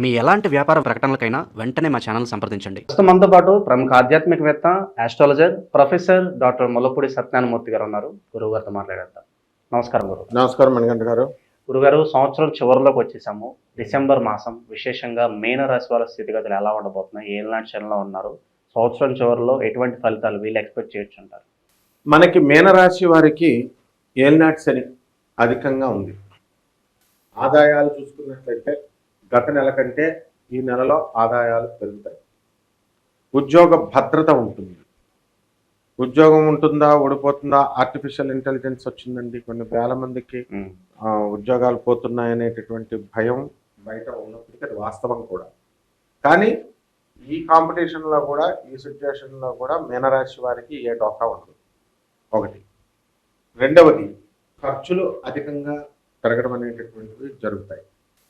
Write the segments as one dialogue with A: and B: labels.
A: మీ ఎలాంటి వ్యాపార ప్రకటనలకైనా వెంటనే మా ఛానల్ సంప్రదించండి.
B: ప్రస్తుతం మనతో పాటు ప్రముఖ ఆధ్యాత్మికవేత్త astrologer professor doctor Mullapudi Satyanarayanamurthy గారు ఉన్నారు. గురువు గారితో మాట్లాడేద్దాం. నమస్కారం గురువు.
C: నమస్కారం మణికంఠ గారు.
B: గురుగారు సంవత్సరం చివరిలోకి వచ్చేసాము. డిసెంబర్ మాసం విశేషంగా మీన రాశి వాళ్ళ స్థితిగతులు ఎలా ఉండబోతున్నాయి? ఏ లాంటి క్షణంలో ఉన్నారు? సంవత్సరం చివరిలో ఎటువంటి ఫలితాలు వీళ్ళు ఎక్స్పెక్ట్ చేయొచ్చు అంటారు?
C: మనకి మీనరాశి వారికి ఏలినాటి శని అధికంగా ఉంది. ఆదాయాలు చూసుకున్నట్లయితే గత నెల కంటే ఈ నెలలో ఆదాయాలు పెరుగుతాయి. ఉద్యోగ భద్రత ఉంటుంది. ఉద్యోగం ఉంటుందా ఓడిపోతుందా ఆర్టిఫిషియల్ ఇంటెలిజెన్స్ వచ్చిందండి. కొన్ని వేల మందికి ఉద్యోగాలు పోతున్నాయనేటటువంటి భయం బయట ఉన్నప్పటికీ అది వాస్తవం కూడా. కానీ ఈ కాంపిటీషన్లో కూడా ఈ సిచ్యువేషన్లో కూడా మీనరాశి వారికి ఏ డోకా ఉండదు. ఒకటి. రెండవది ఖర్చులు అధికంగా పెరగడం అనేటటువంటివి జరుగుతాయి.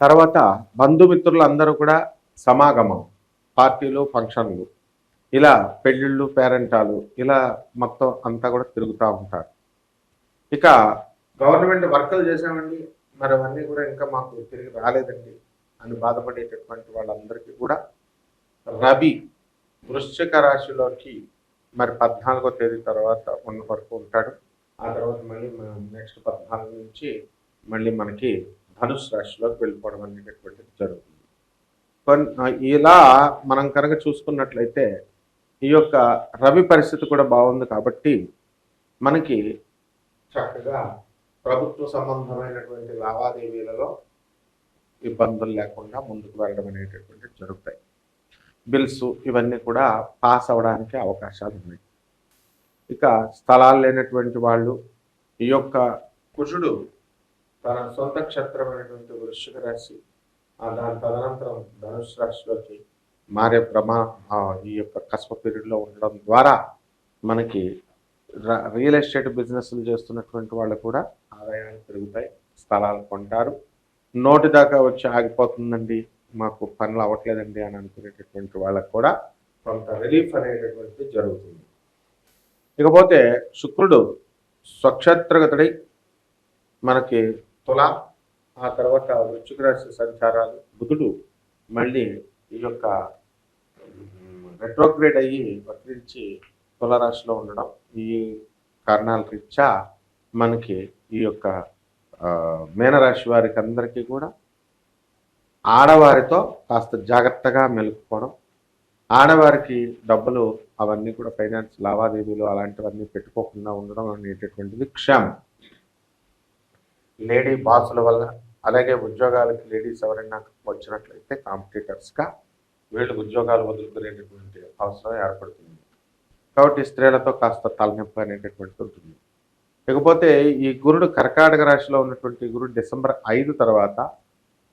C: తర్వాత బంధుమిత్రులు అందరూ కూడా సమాగమం పార్టీలు ఫంక్షన్లు. ఇలా పెళ్ళిళ్ళు పేరెంటాలు ఇలా మొత్తం అంతా కూడా తిరుగుతూ ఉంటారు. ఇక గవర్నమెంట్ వర్కులు చేసామండి మరి అవన్నీ కూడా ఇంకా మాకు తిరిగి రాలేదండి. అని బాధపడేటటువంటి వాళ్ళందరికీ కూడా రవి వృశ్చిక రాశిలోకి మరి పద్నాలుగో తేదీ తర్వాత ఉన్న వరకు ఉంటాడు. ఆ తర్వాత మళ్ళీ నెక్స్ట్ పద్నాలుగు నుంచి మళ్ళీ మనకి ధనుసు రాశిలోకి వెళ్ళిపోవడం అనేటటువంటిది జరుగుతుంది. కొన్- ఇలా మనం కనుక చూసుకున్నట్లయితే ఈ యొక్క రవి పరిస్థితి కూడా బాగుంది కాబట్టి మనకి చక్కగా ప్రభుత్వ సంబంధమైనటువంటి లావాదేవీలలో ఇబ్బందులు లేకుండా ముందుకు వెళ్ళడం అనేటటువంటివి జరుగుతాయి. బిల్స్ ఇవన్నీ కూడా పాస్ అవ్వడానికి అవకాశాలు ఉన్నాయి. ఇక స్థలాలు లేనటువంటి వాళ్ళు ఈ యొక్క కుషుడు తన సొంత క్షత్రమైనటువంటి వృషిక రాశి దాని తదనంతరం ధనుసు రాశిలోకి మారే ప్రమా ఈ యొక్క కస్ప పీరియడ్లో ఉండడం ద్వారా మనకి ర- రియల్ ఎస్టేట్ బిజినెస్లు చేస్తున్నటువంటి వాళ్ళు కూడా ఆదాయాలు పెరుగుతాయి స్థలాలు కొంటారు. నోటి దాకా వచ్చి ఆగిపోతుందండి మాకు పనులు అవ్వట్లేదండి అని అనుకునేటటువంటి వాళ్ళకు కూడా కొంత రిలీఫ్ అనేటటువంటిది జరుగుతుంది. ఇకపోతే శుక్రుడు స్వక్షేత్రగతుడై మనకి తుల ఆ తర్వాత వృశ్చిక రాశి సంచారాలు. బుధుడు మళ్ళీ ఈ యొక్క రెట్రోగ్రేడ్ అయ్యి వక్రించి తులరాశిలో ఉండడం. ఈ కారణాల రీత్యా మనకి ఈ యొక్క మీనరాశి వారికి అందరికీ కూడా ఆడవారితో కాస్త జాగ్రత్తగా మెలుపుకోవడం ఆడవారికి డబ్బులు అవన్నీ కూడా ఫైనాన్స్ లావాదేవీలు అలాంటివన్నీ పెట్టుకోకుండా ఉండడం అనేటటువంటిది క్షేమం. లేడీ బాసుల వల్ల అలాగే ఉద్యోగాలకి లేడీస్ ఎవరైనా వచ్చినట్లయితే కాంపిటీటర్స్గా వీళ్ళు ఉద్యోగాలు వదులుకునేటటువంటి అవసరం ఏర్పడుతుంది. కాబట్టి స్త్రీలతో కాస్త తలనొప్పి అనేటటువంటిది ఉంటుంది. ఇకపోతే ఈ గురుడు కర్కాటక రాశిలో ఉన్నటువంటి గురుడు డిసెంబర్ ఐదు తర్వాత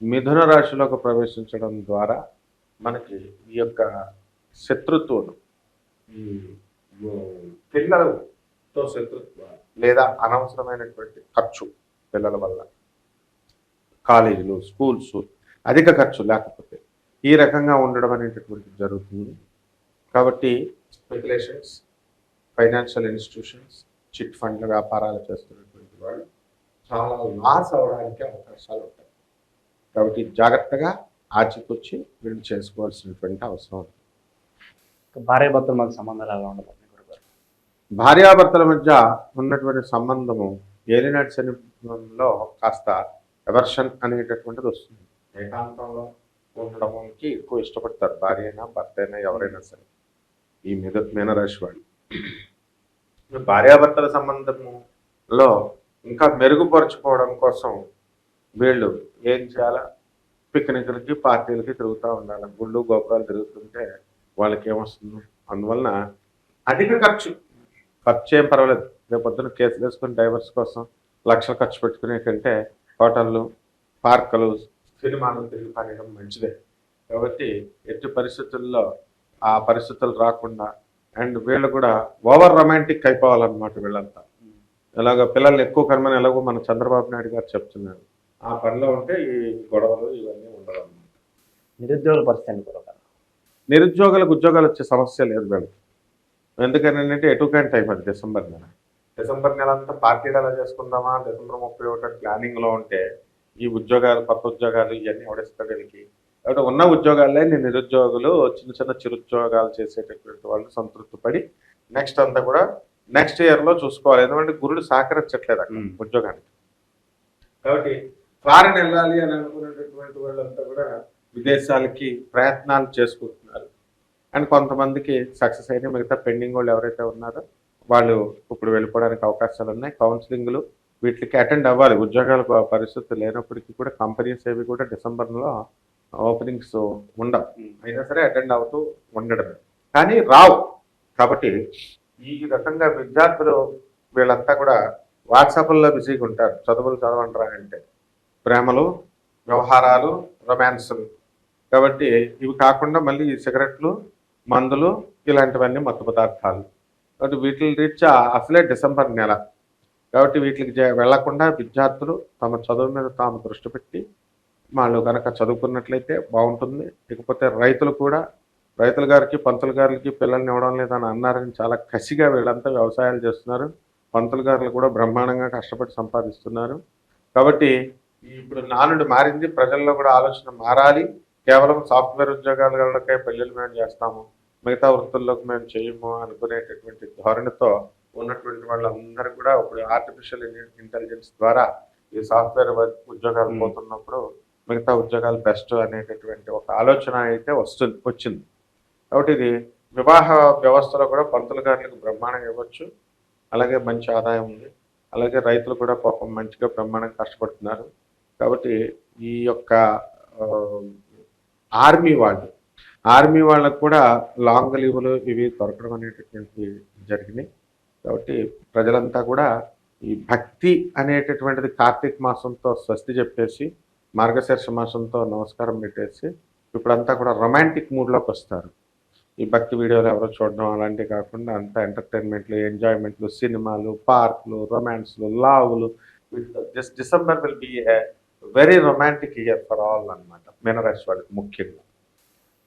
C: మిథున రాశిలోకి ప్రవేశించడం ద్వారా మనకి ఈ యొక్క శత్రుత్వం ఈ పిల్లలతో శత్రుత్వ లేదా అనవసరమైనటువంటి ఖర్చు పిల్లల వల్ల. కాలేజీలు స్కూల్స్ అధిక ఖర్చు లేకపోతే ఈ రకంగా ఉండడం అనేటటువంటిది జరుగుతుంది. కాబట్టి స్పెక్యులేషన్స్ ఫైనాన్షియల్ ఇన్స్టిట్యూషన్స్ చిట్ ఫండ్ల వ్యాపారాలు చేస్తున్నటువంటి వాళ్ళు చాలా లాస్ అవడానికి అవకాశాలు ఉంటాయి. కాబట్టి జాగ్రత్తగా ఆచితూచి వీళ్ళు చేసుకోవాల్సినటువంటి అవసరం ఉంది.
B: భార్య భర్తల మధ్య సంబంధాలు ఎలా గురుగారు?
C: భార్యాభర్తల మధ్య ఉన్నటువంటి సంబంధము ఏలినాటి శనిలో కాస్త ఎవర్షన్ అనేటటువంటిది వస్తుంది. ఏకాంతంలో ఉండడానికి ఎక్కువ ఇష్టపడతారు. భార్య అయినా భర్త అయినా ఎవరైనా సరే. ఈ మీద మీనరాశి వాళ్ళు. భార్యాభర్తల సంబంధములో ఇంకా మెరుగుపరుచుకోవడం కోసం వీళ్ళు ఏం చేయాలా? పిక్నిక్లకి పార్టీలకి తిరుగుతూ ఉండాలి? గుళ్ళు గోపురాలు తిరుగుతుంటే వాళ్ళకి ఏమొస్తుంది అందువలన అధిక ఖర్చు. ఖర్చు ఏం పర్వాలేదు. రేపు పొద్దున కేసులు వేసుకుని డైవర్స్ కోసం లక్షలు ఖర్చు పెట్టుకునే కంటే హోటళ్ళు పార్కులు సినిమాలు తిరిగి పనియడం మంచిదే. కాబట్టి ఎట్టి పరిస్థితుల్లో ఆ పరిస్థితులు రాకుండా అండ్ వీళ్ళు కూడా ఓవర్ రొమాంటిక్ అయిపోవాలన్నమాట వీళ్ళంతా. ఇలాగ పిల్లల్ని ఎక్కువ కనమని ఎలాగో మన చంద్రబాబు నాయుడు గారు చెప్తున్నారు. ఆ పనిలో ఉంటే ఈ గొడవలు ఇవన్నీ ఉండవు అన్నమాట
B: నిరుద్యోగుల పరిస్థితి గురుగారు
C: నిరుద్యోగులకు ఉద్యోగాలు వచ్చే సమస్య లేదు వీళ్ళకి. ఎందుకని అంటే ఎటుకంటే టైం అది డిసెంబర్ నెల. డిసెంబర్ నెల అంతా పార్టీలు ఎలా చేసుకుందామా? డిసెంబర్ ముప్పై ఒకటి ప్లానింగ్లో ఉంటే ఈ ఉద్యోగాలు కొత్త ఉద్యోగాలు ఇవన్నీ ఎవడిస్తాడు వీళ్ళకి? కాబట్టి ఉన్న ఉద్యోగాలే నేను నిరుద్యోగులు చిన్న చిన్న చిరుద్యోగాలు చేసేటటువంటి వాళ్ళు సంతృప్తి పడి నెక్స్ట్ అంతా కూడా నెక్స్ట్ ఇయర్లో చూసుకోవాలి. ఎందుకంటే గురుడు సహకరించట్లేదు అక్కడ. ఉద్యోగానికి. కాబట్టి ఫారెన్ వెళ్ళాలి అని అనుకున్నటువంటి వాళ్ళంతా కూడా విదేశాలకి ప్రయత్నాలు చేసుకుంటున్నారు. అండ్ కొంతమందికి సక్సెస్ అయిన మిగతా పెండింగ్ వాళ్ళు ఎవరైతే ఉన్నారో వాళ్ళు ఇప్పుడు వెళ్ళిపోవడానికి అవకాశాలు ఉన్నాయి. కౌన్సిలింగ్లు వీటికి అటెండ్ అవ్వాలి. ఉద్యోగాల పరిస్థితి లేనప్పటికీ కూడా కంపెనీస్ ఏవి కూడా డిసెంబర్లో ఓపెనింగ్స్ ఉండవు. అయినా సరే అటెండ్ అవుతూ ఉండడమే. కానీ రావు. కాబట్టి ఈ రకంగా విద్యార్థులు వీళ్ళంతా కూడా వాట్సాప్లో బిజీగా ఉంటారు. చదువులు చదవంటారా అంటే. ప్రేమలు వ్యవహారాలు రొమాన్సులు. కాబట్టి ఇవి కాకుండా మళ్ళీ ఈ సిగరెట్లు మందులు ఇలాంటివన్నీ మత్తు పదార్థాలు. కాబట్టి వీటి రీత్యా అసలే డిసెంబర్ నెల. కాబట్టి వీటికి వెళ్ళకుండా విద్యార్థులు తమ చదువు మీద తాము దృష్టి పెట్టి వాళ్ళు కనుక చదువుకున్నట్లయితే బాగుంటుంది. ఇకపోతే రైతులు కూడా రైతుల గారికి పంతులు గారికి పిల్లల్ని ఇవ్వడం లేదని అన్నారని చాలా కసిగా వీళ్ళంతా వ్యవసాయాలు చేస్తున్నారు. పంతులు గారులు కూడా బ్రహ్మాండంగా కష్టపడి సంపాదిస్తున్నారు. కాబట్టి ఇప్పుడు నానుడు మారింది. ప్రజల్లో కూడా ఆలోచన మారాలి. కేవలం సాఫ్ట్వేర్ ఉద్యోగాలకే పెళ్ళిళ్ళు మేము చేస్తాము. మిగతా వృత్తుల్లోకి మేము చేయము అనుకునేటటువంటి ధోరణితో ఉన్నటువంటి వాళ్ళందరూ కూడా ఇప్పుడు ఆర్టిఫిషియల్ ఇంటెలిజెన్స్ ద్వారా ఈ సాఫ్ట్వేర్ ఉద్యోగాలు. పోతున్నప్పుడు మిగతా ఉద్యోగాలు బెస్ట్ అనేటటువంటి ఒక ఆలోచన అయితే వస్తుంది వచ్చింది. కాబట్టి ఇది వివాహ వ్యవస్థలో కూడా పంతులు గారులకు బ్రహ్మాండంగా ఇవ్వచ్చు. అలాగే మంచి ఆదాయం ఉంది. అలాగే రైతులు కూడా పాపం మంచిగా బ్రహ్మాండంగా కష్టపడుతున్నారు. కాబట్టి ఈ యొక్క ఆర్మీ వాళ్ళు ఆర్మీ వాళ్ళకు కూడా లాంగ్ లీవులు ఇవి దొరకడం అనేటటువంటి జరిగినాయి. కాబట్టి ప్రజలంతా కూడా ఈ భక్తి అనేటటువంటిది కార్తీక మాసంతో స్వస్తి చెప్పేసి మార్గశీర్ష మాసంతో నమస్కారం పెట్టేసి ఇప్పుడంతా కూడా రొమాంటిక్ మూడ్లోకి వస్తారు. ఈ భక్తి వీడియోలు ఎవరో చూడడం అలాంటివి కాకుండా అంతా ఎంటర్టైన్మెంట్లు ఎంజాయ్మెంట్లు సినిమాలు పార్కులు రొమాన్స్లు లావులు just December will be a very romantic year for all అనమాట మీనరాశి వాళ్ళకి ముఖ్యంగా.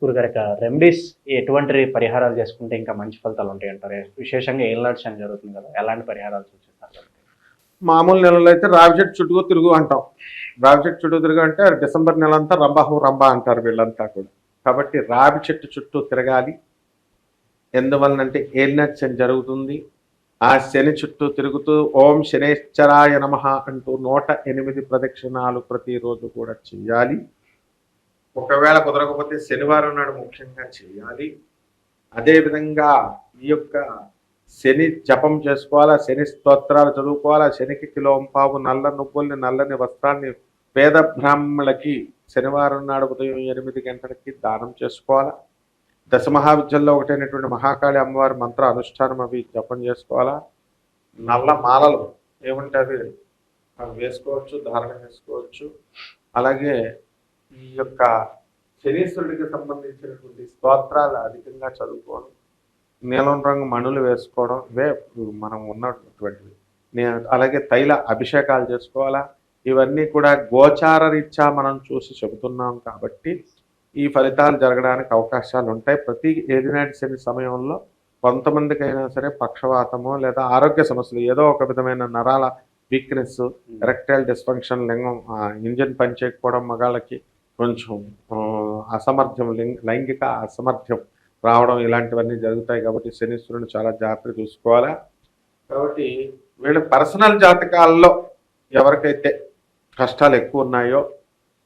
B: గురుగారు రెమెడీస్ ఎటువంటి పరిహారాలు చేసుకుంటే ఇంకా మంచి ఫలితాలు ఉంటాయి అంటారు విశేషంగా ఏం శని జరుగుతుంది కదా ఎలాంటి పరిహారాలు సూచిస్తారు
C: మామూలు నెలలో అయితే రావి చెట్టు చుట్టూ తిరుగు అంటాం. రావి చెట్టు చుట్టూ తిరుగు అంటే డిసెంబర్ నెల అంతా రంబాహు రంబా అంటారు వీళ్ళంతా కూడా. కాబట్టి రావి చెట్టు చుట్టూ తిరగాలి. ఎందువలనంటే ఏలినట్ శని జరుగుతుంది? ఆ శని చుట్టూ తిరుగుతూ ఓం శనేశ్వరాయ నమ అంటూ నూట ఎనిమిది ప్రదక్షిణాలు ప్రతిరోజు కూడా చేయాలి. ఒకవేళ కుదరకపోతే శనివారం నాడు ముఖ్యంగా చేయాలి. అదేవిధంగా ఈ యొక్క శని జపం చేసుకోవాలా శని స్తోత్రాలు చదువుకోవాలా శనికి కిలోంపావు నల్ల నువ్వుల్ని నల్లని వస్త్రాన్ని పేద బ్రాహ్మణులకి శనివారం నాడు ఉదయం ఎనిమిది గంటలకి దానం చేసుకోవాలా? దశమహావిద్యల్లో ఒకటైనటువంటి మహాకాళి అమ్మవారి మంత్ర అనుష్ఠానం అవి జపం చేసుకోవాలా? నల్ల మాలలు ఏమంటే అవి? అవి వేసుకోవచ్చు ధారణ చేసుకోవచ్చు. అలాగే ఈ యొక్క శనీశ్వరుడికి సంబంధించినటువంటి స్తోత్రాలు అధికంగా చదువుకోవడం నీలం రంగు మణులు వేసుకోవడం ఇవే మనం ఉన్నటువంటివి. నే- అలాగే తైల అభిషేకాలు చేసుకోవాలా? ఇవన్నీ కూడా గోచార రీత్యా మనం చూసి చెబుతున్నాం కాబట్టి ఈ ఫలితాలు జరగడానికి అవకాశాలు ఉంటాయి. ప్రతి ఏదినాటి శని సమయంలో కొంతమందికి అయినా సరే పక్షవాతము లేదా ఆరోగ్య సమస్యలు ఏదో ఒక విధమైన నరాల వీక్నెస్ ఎరెక్టైల్ డిస్ఫంక్షన్ లింగం ఇంజిన్ పనిచేయకపోవడం మగాళ్ళకి కొంచెం అసమర్థ్యం లింగ లైంగిక అసమర్థ్యం రావడం ఇలాంటివన్నీ జరుగుతాయి కాబట్టి శనీశ్వరుని చాలా జాగ్రత్త చూసుకోవాలా? కాబట్టి వీళ్ళ పర్సనల్ జాతకాల్లో ఎవరికైతే కష్టాలు ఎక్కువ ఉన్నాయో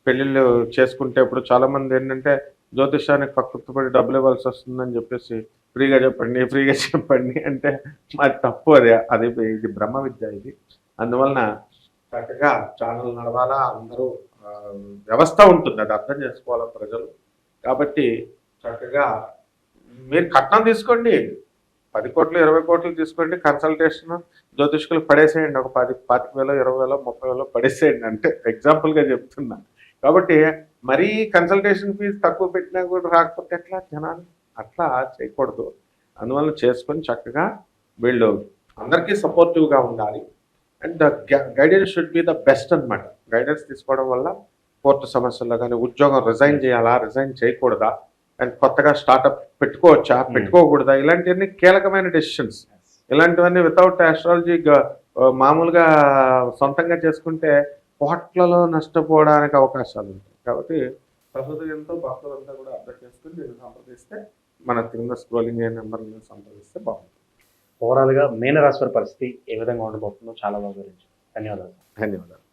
C: పెళ్ళిళ్ళు చేసుకుంటే ఇప్పుడు చాలామంది ఏంటంటే జ్యోతిషానికి పక్కపడి డబ్బులు ఇవ్వాల్సి వస్తుందని చెప్పేసి ఫ్రీగా చెప్పండి ఫ్రీగా చెప్పండి అంటే అది తప్పు అది అది ఇది బ్రహ్మ విద్య ఇది. అందువలన చక్కగా ఛానల్ నడవాలా అందరూ వ్యవస్థ ఉంటుంది అది అర్థం చేసుకోవాలి ప్రజలు. కాబట్టి చక్కగా మీరు కట్నం తీసుకోండి. పది కోట్లు ఇరవై కోట్లు తీసుకోండి కన్సల్టేషన్ జ్యోతిష్కులు పడేసేయండి. ఒక పది పాతిక వేలు ఇరవై వేలు ముప్పై వేలు పడేసేయండి. అంటే ఎగ్జాంపుల్గా చెప్తున్నా. కాబట్టి మరీ కన్సల్టేషన్ ఫీజు తక్కువ పెట్టినా కూడా రాకపోతే ఎట్లా జనాలు? అట్లా చేయకూడదు. అందువల్ల చేసుకొని చక్కగా వీళ్ళు అందరికీ సపోర్టివ్గా ఉండాలి. And the guidance should be the best అనమాట గైడెన్స్ తీసుకోవడం వల్ల కోర్టు సమస్యల్లో కానీ ఉద్యోగం రిజైన్ చేయాలా రిజైన్ చేయకూడదా? అండ్ కొత్తగా స్టార్ట్అప్ పెట్టుకోవచ్చా? పెట్టుకోకూడదా? ఇలాంటివన్నీ కీలకమైన డెసిషన్స్ ఇలాంటివన్నీ వితౌట్ ఆస్ట్రాలజీ మామూలుగా సొంతంగా చేసుకుంటే కోట్లలో నష్టపోవడానికి అవకాశాలు ఉంటాయి. కాబట్టి సహృదయంతో భక్తులంతా కూడా అర్థం చేసుకుని నేను సంప్రదిస్తే మన కింద స్క్రోలింగ్ అయిన నెంబర్ సంప్రదిస్తే బాగుంటుంది.
B: ఓవరాల్గా మీనరాశి పరిస్థితి ఏ విధంగా ఉండబోతుందో చాలా బాగా గురించి ధన్యవాదాలు.
C: ధన్యవాదాలు.